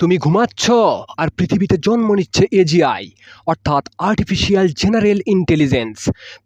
তুমি ঘুমাচ্ছ আর পৃথিবীতে জন্ম নিচ্ছে এজিআই অর্থাৎ আর্টিফিশিয়াল জেনারেল ইন্টেলিজেন্স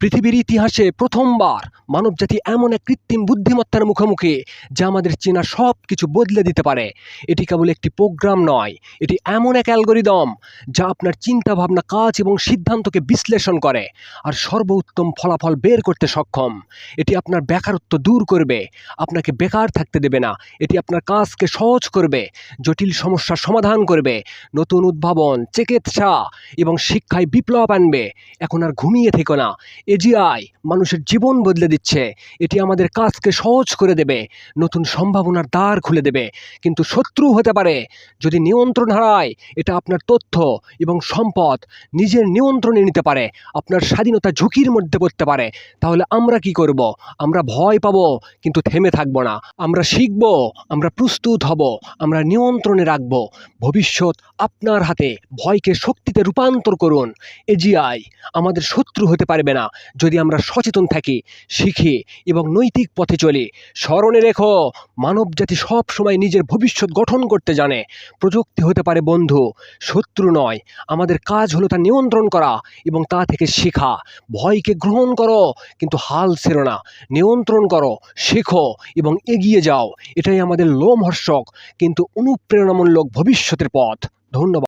পৃথিবীর ইতিহাসে প্রথমবার মানবজাতি এমন এক কৃত্রিম বুদ্ধিমত্তার মুখোমুখি যা আমাদের চেনা সব কিছু বদলে দিতে পারে। এটি কেবল একটি প্রোগ্রাম নয়, এটি এমন এক অ্যালগোরিদম যা আপনার চিন্তা ভাবনা কাজ এবং সিদ্ধান্তকে বিশ্লেষণ করে আর সর্বোত্তম ফলাফল বের করতে সক্ষম। এটি আপনার বেকারত্ব দূর করবে, আপনাকে বেকার থাকতে দেবে না, এটি আপনার কাজকে সহজ করবে, জটিল সমস্যার সমাধান করবে। নতুন উদ্ভাবন, চিকিৎসা এবং শিক্ষায় বিপ্লব আনবে। এখন আর ঘুমিয়ে থেকো না। এজিআই মানুষের জীবন বদলে দিচ্ছে। এটি আমাদের কাজকে সহজ করে দেবে। নতুন সম্ভাবনার দ্বার খুলে দেবে। কিন্তু শত্রু হতে পারে। যদি নিয়ন্ত্রণ হারায়, এটা আপনার তথ্য এবং সম্পদ নিজের নিয়ন্ত্রণে নিতে পারে। আপনার স্বাধীনতা ঝুঁকির মধ্যে পড়তে পারে। তাহলে আমরা কি করব? আমরা ভয় পাব, কিন্তু থেমে থাকব না। আমরা শিখব, আমরা প্রস্তুত হব, আমরা নিয়ন্ত্রণে রাখব। ভবিষ্যৎ আপনার হাতে, ভয়কে শক্তিতে রূপান্তর করুন। এজিআই আমাদের শত্রু হতে পারবে না। যদি আমরা সচেতন থাকি, শিখি এবং নৈতিক পথে চলি, স্মরণে রেখো, মানবজাতি সব সময় নিজের ভবিষ্যৎ গঠন করতে জানে। প্রযুক্তি হতে পারে বন্ধু, শত্রু নয়। আমাদের কাজ হলো তা নিয়ন্ত্রণ করা এবং তা থেকে শেখা। ভয়কে গ্রহণ করো, কিন্তু হাল ছেড়ো না। নিয়ন্ত্রণ করো, শেখো এবং এগিয়ে যাও। এটাই আমাদের লোমহর্ষক, কিন্তু অনুপ্রেরণামূলক ভবিষ্যতের পথ। ধন্যবাদ।